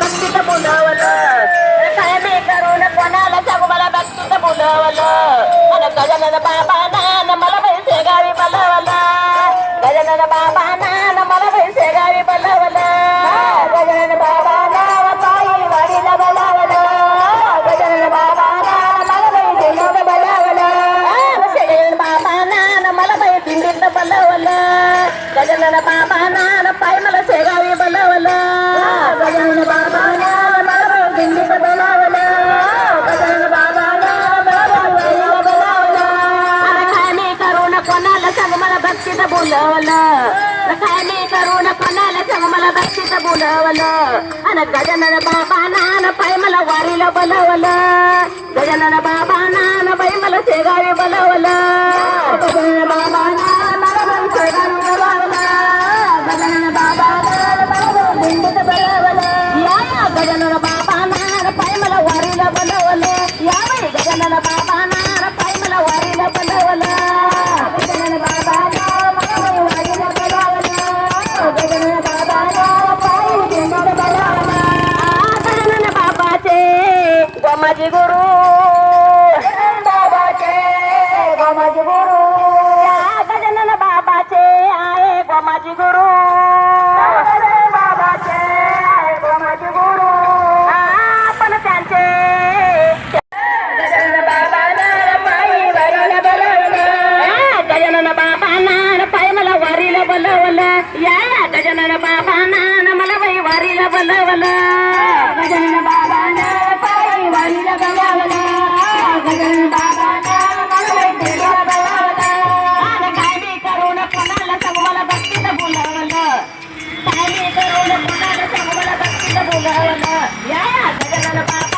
భక్తితములవల రసాయనే కరుణ కొనాల చగువల భక్తితములవల మన గజనన బాబా నాన్న మన వైసే గారి బలవల గజనన బాబా నాన్న మన వైసే గారి బలవల గజనన బాబా నాన్న తాయి వడిల బలవల గజనన బాబా నాన్న మన వైసే లోక బలవల గజనన బాబా నాన్న మన వై చగమల భక్తిత బులవల. రసాయనే కరుణ పనాల చగమల భక్తిత బులవల. అన గజనన బాబా నాన పైమల వారిల బలవల గజనన బాబా నాన పైమల చేగారి బలవల బాబా నాన చేగారి బలవల గజనన బాబా నాన పైమల దిండిత బలవల యా గజనన బాబా నాన పైమల వారిల బలవల యావై గజనన బాబా बाबा माझे गुरु. बाबाचे गो गुरु. गजानन बाबाचे आहे गो माझे गुरु बाबाचे गो माझे गुरु आपण त्यांचे. पाय मला वारीला बोलवलं. या गजानन बाबा नान मला बाई वारीला बोलवलं. गजानन बाबा ಯಾರ ಜಗದಲ ಪಾಪ